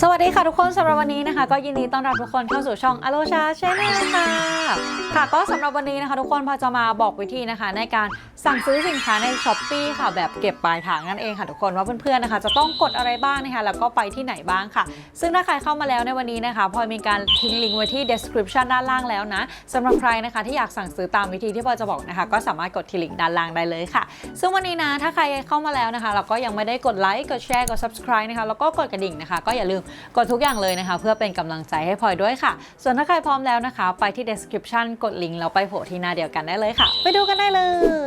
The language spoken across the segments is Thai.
สวัสดีค่ะทุกคนสำหรับวันนี้นะคะ ก็ยินดีต้อนรับทุกคนเข้าสู่ช่องอโลชาชแนลค่ะ ค่ะก็สำหรับวันนี้นะคะ ทุกคนพอจะมาบอกวิธีนะคะ ในการสั่งซื้อสินค้าในช้อปปีค่ะ แบบเก็บปลายทางนั่นเองค่ะทุกคนว่าเพื่อนๆนะคะ จะต้องกดอะไรบ้างนะคะ แล้วก็ไปที่ไหนบ้างค่ะ ซึ่งถ้าใครเข้ามาแล้วในวันนี้นะคะพลอยมีการทิ้งลิงก์ไว้ที่ description ด้านล่างแล้วนะสำหรับใครนะคะที่อยากสั่งซื้อตามวิธีที่พลอยจะบอกนะคะ ก็สามารถกดที่ลิงก์ด้านล่างได้เลยค่ะ ซึ่งวันนี้นะถ้าใครเข้ามาแล้วนะคะ เราก็ยังไม่ได้กดไลค์กดแชร์กด subscribe นะคะแล้วก็กดกระดิ่งนะคะ ก็อย่าลืมกดทุกอย่างเลยนะคะ เพื่อเป็นกำลังใจให้พลอยด้วยค่ะ ส่วนถ้าใครพร้อมแล้วนะคะ ไปที่ description กดลิงก์แล้วไปโผล่ที่หน้าเดียวกันได้เลยค่ะ ไปดูกันได้เล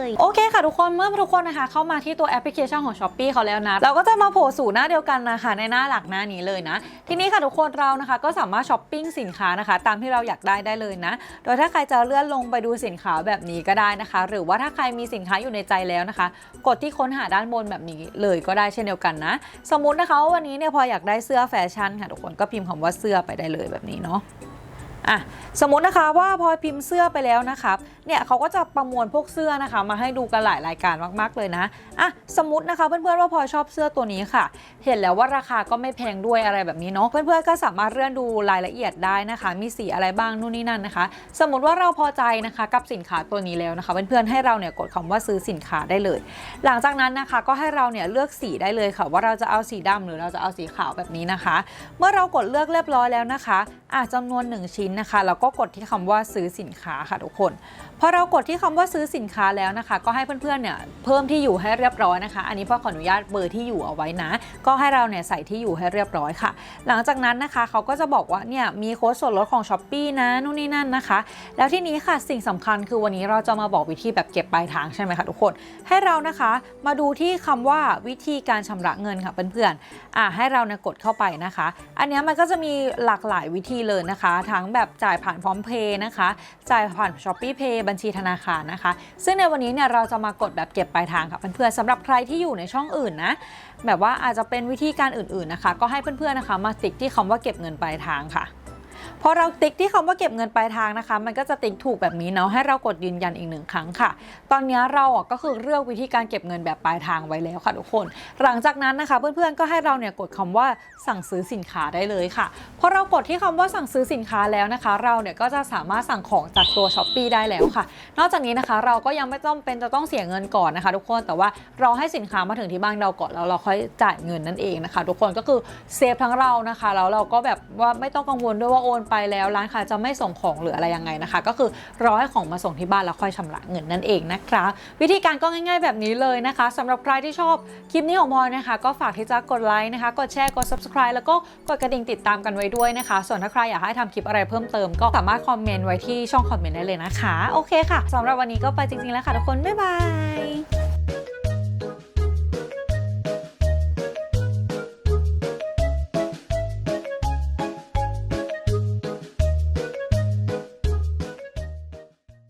ยโอเคค่ะทุกคนเมื่อทุกคนนะคะ เข้ามาที่ตัวแอปพลิเคชันของ s h อ p e e เขาแล้วนะ เราก็จะมาโผล่สู่หน้าเดียวกันนะคะ ในหน้าหลักหน้านี้เลยนะ ทีนี้ค่ะทุกคนเรานะคะก็สามารถช้อปปิ้งสินค้านะคะ ตามที่เราอยากได้ได้เลยนะ โดยถ้าใครจะเลื่อนลงไปดูสินค้าแบบนี้ก็ได้นะคะ หรือว่าถ้าใครมีสินค้าอยู่ในใจแล้วนะคะ กดที่ค้นหาด้านบนแบบนี้เลยก็ได้เช่นเดียวกันนะ สมมุตินะคะว่าวันนี้เนี่ยพออยากได้เสื้อแฟชั่นค่ะทุกคนก็พิมพ์คำว่าเสื้อไปได้เลยแบบนี้เนาะ อะสมมตินะคะว่าพอพิมพ์เสื้อไปแล้วนะครับเนี่ยเขาก็จะประมวลพวกเสื้อนะคะ มาให้ดูกันหลายรายการมากๆเลยนะอะสมมตินะคะเพื่อนๆว่าพอชอบเสื้อตัวนี้ค่ะ เห็นแล้วว่าราคาก็ไม่แพงด้วยอะไรแบบนี้เนาะเพื่อนๆก็สามารถเลื่อนดูรายละเอียดได้นะคะ มีสีอะไรบ้างนู่นนี่นั่นนะคะ สมมติว่าเราพอใจนะคะกับสินค้าตัวนี้แล้วนะคะเพื่อนๆให้เราเนี่ยกดคำว่าซื้อสินค้าได้เลย หลังจากนั้นนะคะก็ให้เราเนี่ยเลือกสีได้เลยค่ะ ว่าเราจะเอาสีดำหรือเราจะเอาสีขาวแบบนี้นะคะ เมื่อเรากดเลือกเรียบร้อยแล้วนะคะอะจำนวน 1 ชิ้นนะคะ แล้วก็กดที่คำว่าซื้อสินค้าค่ะทุกคนพอเรากดที่คำว่าซื้อสินค้าแล้วนะคะ ก็ให้เพื่อนๆเนี่ยเพิ่มที่อยู่ให้เรียบร้อยนะคะ อันนี้พ่อขออนุญาตเบอร์ที่อยู่เอาไว้นะ ก็ให้เราเนี่ยใส่ที่อยู่ให้เรียบร้อยค่ะ หลังจากนั้นนะคะเขาก็จะบอกว่าเนี่ยมีโค้ดส่วนลดของ s h อ p e e นะนู่นนี่นั่นนะคะ แล้วที่นี้ค่ะสิ่งสำคัญคือวันนี้เราจะมาบอกวิธีแบบเก็บปลายทางใช่ไหมคะทุกคน ให้เรานะคะมาดูที่คำว่าวิธีการชำระเงินค่ะเพื่อนๆอะให้เราเนี่ยกดเข้าไปนะคะ อันนี้มันก็จะมีหลากหลายวิธีเลยนะคะทั้งแบบจ่ายผ่านพร้อมเพย์นะคะ จ่ายผ่าน s h อ p e e Pay บัญชีธนาคารนะคะ ซึ่งในวันนี้เนี่ยเราจะมากดแบบเก็บปลายทางค่ะเพื่อนๆสำหรับใครที่อยู่ในช่องอื่นนะแบบว่าอาจจะเป็นวิธีการอื่นๆนะคะ ก็ให้เพื่อนๆนะคะ มาติ๊กที่คำว่าเก็บเงินปลายทางค่ะ พอเราติ๊กที่คำว่าเก็บเงินปลายทางนะคะ มันก็จะติ๊กถูกแบบนี้เนาะให้เรากดยืนยันอีกหนึ่งครั้งค่ะ ตอนนี้เราก็คือเลือกวิธีการเก็บเงินแบบปลายทางไว้แล้วค่ะทุกคน หลังจากนั้นนะคะ เพื่อนๆก็ให้เราเนี่ยกดคำว่าสั่งซื้อสินค้าได้เลยค่ะพอเรากดที่คำว่าสั่งซื้อสินค้าแล้วนะคะ เราเนี่ยก็จะสามารถสั่งของจากตัวช้อปปีได้แล้วค่ะ นอกจากนี้นะคะ เราก็ยังไม่ต้องเป็นจะต้องเสียเงินก่อนนะคะ ทุกคนแต่ว่าเราให้สินค้ามาถึงที่บ้านเราก่อนแล้วเราค่อยจ่ายเงินนั่นเองนะคะ ทุกคนก็คือเซฟทั้งเรานะคะแล้วเราก็แบบว่าไม่ต้องกังวลด้วยว่าโอนไปแล้วร้านค้าจะไม่ส่งของหรืออะไรยังไงนะคะ ก็คือรอให้ของมาส่งที่บ้านแล้วค่อยชำระเงินนั่นเองนะคะวิธีการก็ง่าย ๆ แบบนี้เลยนะคะสำหรับใครที่ชอบคลิปนี้ของพลอยนะคะ ก็ฝากที่จะกดไลค์นะคะกดแชร์กด subscribe แล้วก็กดกระดิ่งติดตามกันไว้ด้วยนะคะ ส่วนถ้าใครอยากให้ทำคลิปอะไรเพิ่มเติมก็สามารถคอมเมนต์ไว้ที่ช่องคอมเมนต์ได้เลยนะคะ โอเคค่ะสำหรับวันนี้ก็ไปจริงๆแล้วค่ะทุกคนบ๊ายบาย